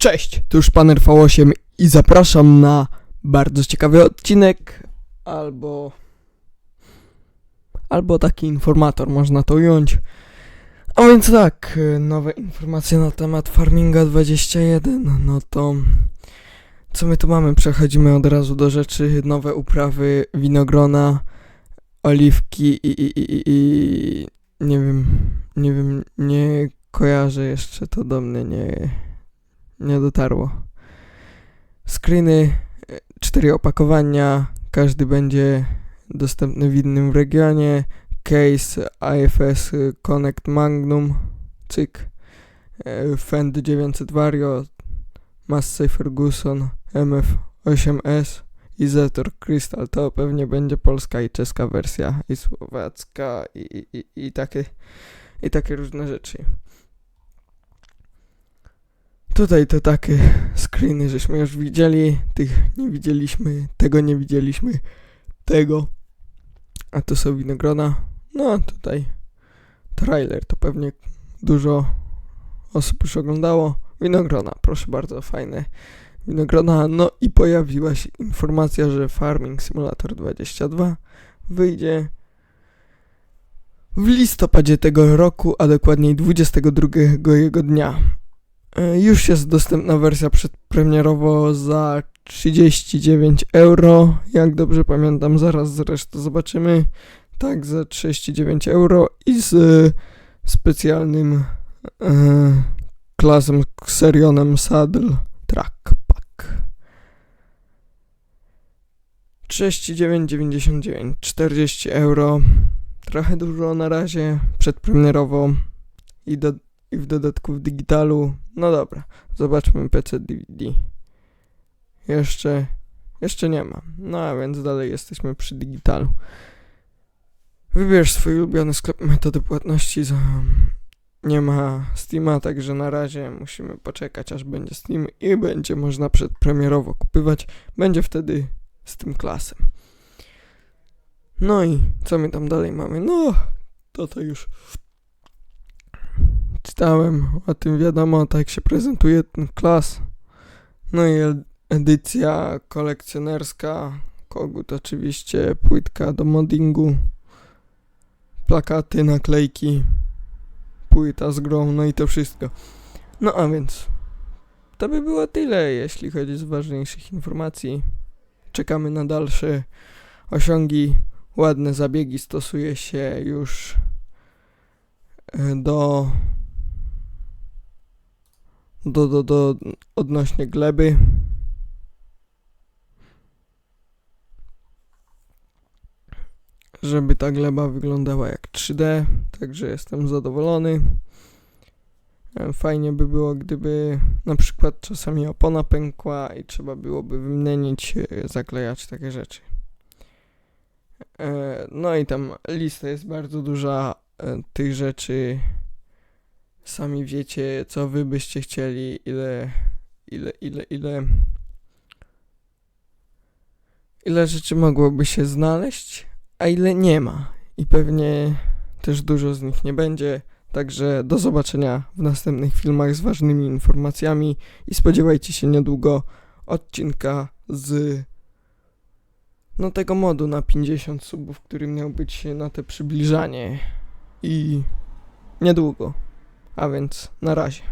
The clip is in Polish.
Cześć, tu już pan RV8 i zapraszam na bardzo ciekawy odcinek, albo albo taki informator, można to ująć. A więc tak, nowe informacje na temat Farminga 21, no to co my tu mamy? Przechodzimy od razu do rzeczy, nowe uprawy, winogrona, oliwki i, i, i, i nie wiem, nie wiem, nie kojarzę jeszcze, to do mnie nie, nie dotarło. Screeny, e, cztery opakowania, każdy będzie dostępny w innym regionie. Case AFS Connect Magnum, cyk. E, Fend 900 Vario, Massey Ferguson, MF8S i Zetor Crystal. To pewnie będzie polska i czeska wersja, i słowacka, i, i, i, i, takie, i takie różne rzeczy. Tutaj to takie screeny, żeśmy już widzieli, tych nie widzieliśmy, tego nie widzieliśmy, tego. A to są winogrona. No tutaj trailer to pewnie dużo osób już oglądało. Winogrona, proszę bardzo, fajne winogrona. No i pojawiła się informacja, że Farming Simulator 22 wyjdzie w listopadzie tego roku, a dokładniej 22 jego dnia. E, Już jest dostępna wersja przedpremierowo za 39 euro. Jak dobrze pamiętam, zaraz zresztą zobaczymy. Tak, za 39 euro i z specjalnym e, klasem Xerionem Saddle Track Pack. 39,99 40 euro. Trochę dużo na razie, przedpremierowo i, do, i w dodatku w digitalu. No dobra, zobaczmy PC DVD. Jeszcze, jeszcze nie ma. No a więc dalej jesteśmy przy digitalu. Wybierz swój ulubiony sklep metody płatności za... Nie ma Steama, także na razie musimy poczekać aż będzie Steam i będzie można przedpremierowo kupywać. Będzie wtedy z tym klasem. No i co my tam dalej mamy? No, to to już czytałem o tym wiadomo, tak się prezentuje ten klas. No i ed- edycja kolekcjonerska, kogut oczywiście, płytka do moddingu, plakaty, naklejki, płyta z grą, no i to wszystko. No a więc to by było tyle, jeśli chodzi z ważniejszych informacji. Czekamy na dalsze osiągi, ładne zabiegi stosuje się już e, do do, do, do odnośnie gleby. Żeby ta gleba wyglądała jak 3D, także jestem zadowolony. E, Fajnie by było, gdyby na przykład czasami opona pękła i trzeba byłoby wymienić, e, zaklejać takie rzeczy. E, No i tam lista jest bardzo duża tych rzeczy. Sami wiecie, co wy byście chcieli, ile, ile, ile, ile, ile rzeczy mogłoby się znaleźć, a ile nie ma. I pewnie też dużo z nich nie będzie. Także do zobaczenia w następnych filmach z ważnymi informacjami i spodziewajcie się niedługo odcinka z no tego modu na 50 subów, który miał być na te przybliżanie i niedługo. A więc na razie.